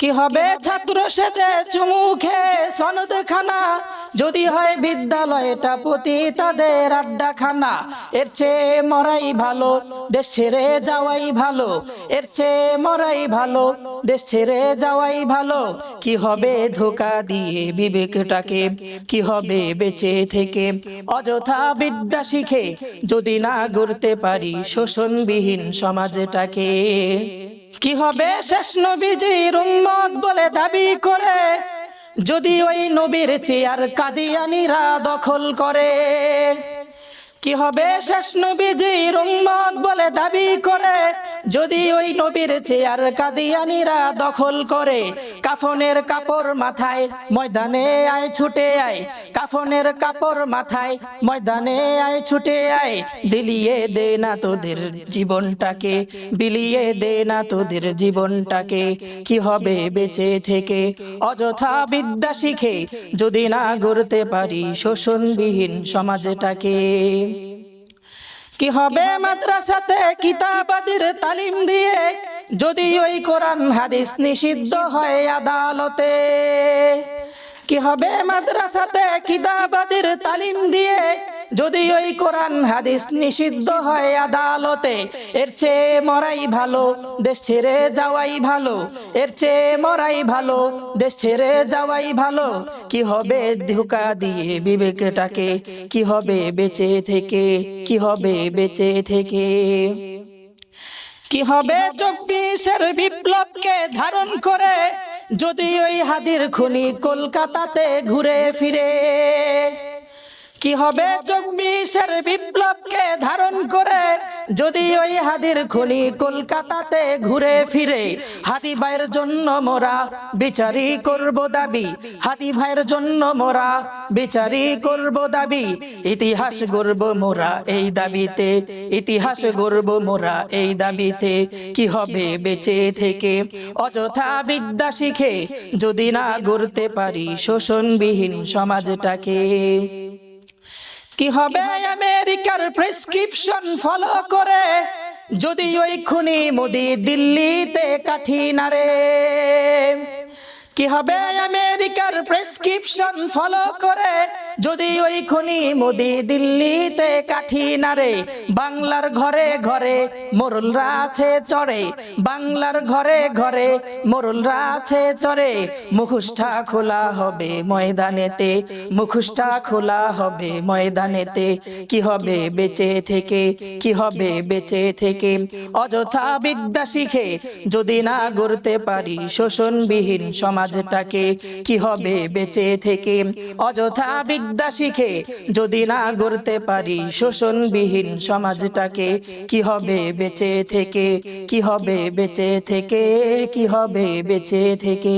কি হবে? ছাত্র সেজে চুমুখে সনদ খানা যদি হয় বিদ্যালয়টা প্রতি তাদের আড্ডাখানা। এর চেয়ে মরাই ভালো দেশ ছেড়ে যাওয়াই ভালো। এর চেয়ে মরাই ভালো দেশ ছেড়ে যাওয়াই ভালো। কি হবে ধোকা দিয়ে বিবেকটাকে? কি হবে বেঁচে থেকে? অযথা বিদ্যা শিখে যদি না গড়তে পারি শোষণবিহীন সমাজটাকে। কি হবে শেষ নবীজির উম্মত বলে দাবি করে? যদি ওই নবীর চেয়ার কাদিয়ানিরা দখল করে কি হবে? শেষ নবীজির উম্মত বলে দাবি করে, যদি ওই নবীর চেয়ার কাদিয়ানিরা দখল করে, কাফনের কাপড় মাথায় ময়দানে আয়, ছুটে আয়, কাফনের কাপড় মাথায় ময়দানে আয়, ছুটে আয় দিলিয়ে দে না তোদের জীবনটাকে, বিলিয়ে দে না তোদের জীবনটাকে, কি হবে বেঁচে থেকে? অযথা বিদ্যা শিখে যদি না গড়তে পারি শোষণবিহীন সমাজটাকে। কি হবে মাদ্রাসাতে কিতাবাদির তালিম দিয়ে? যদি ওই কোরআন হাদিস নিষিদ্ধ হয় আদালতে। কি হবে মাদ্রাসাতে কিতাবাদির তালিম দিয়ে? যদি ওই কোরআন হাদিস নিষিদ্ধ হয় আদালতে, এর চেয়ে মরাই ভালো, দেশ ছেড়ে যাওয়াই ভালো, এর চেয়ে মরাই ভালো, দেশ ছেড়ে যাওয়াই ভালো। কি হবে ধোকা দিয়ে বিবেকটাকে? কি হবে বেঁচে থেকে? কি হবে বেঁচে থেকে? কি হবে চব্বিশের বিপ্লবকে ধারণ করে? যদি ওই হাদির খুনি কলকাতাতে ঘুরে ফিরে। কি হবে চব্বিশের বিপ্লবকে ধারণ করে? যদি ওই হাদির খুনি কলকাতাতে ঘুরে ফিরে, হাদি ভাইয়ের জন্য মোরা বিচারি করব দাবি। হাদি ভাইয়ের জন্য মোরা বিচারি করব দাবি। ইতিহাস গর্ব মোরা এই দাবিতে, ইতিহাস গর্ব মোরা এই দাবিতে। কি হবে বেঁচে থেকে? অযথা বিদ্যা শিখে যদি না গড়তে পারি শোষণবিহীন সমাজটাকে। কি হবে? আমেরিকার প্রেসক্রিপশন ফলো করে যদি ওই খুনি মোদি দিল্লিতে কাঠি নারে কি হবে? আমেরিকার প্রেসক্রিপশন ফলো করে। যদি ওই খুনি মোদি দিল্লিতে কাঠি নারে বাংলার ঘরে ঘরে মোরলরা আছে চড়ে, বাংলার ঘরে ঘরে মোরলরা আছে চড়ে, মুখোশটা খোলা হবে ময়দানেতে, মুখোশটা খোলা হবে ময়দানেতে, কি হবে বেঁচে থেকে, কি হবে বেঁচে থেকে? অযথা বিদ্যা শিখে যদি না গড়তে পারি শোষণবিহীন সমাজটাকে, কি হবে বেঁচে থেকে? অযথা বিদ্যা শিখে যদি না গড়তে পারি শোষণবিহীন সমাজটাকে, কি হবে বেঁচে থেকে? কি হবে বেঁচে থেকে? কি হবে বেঁচে থেকে?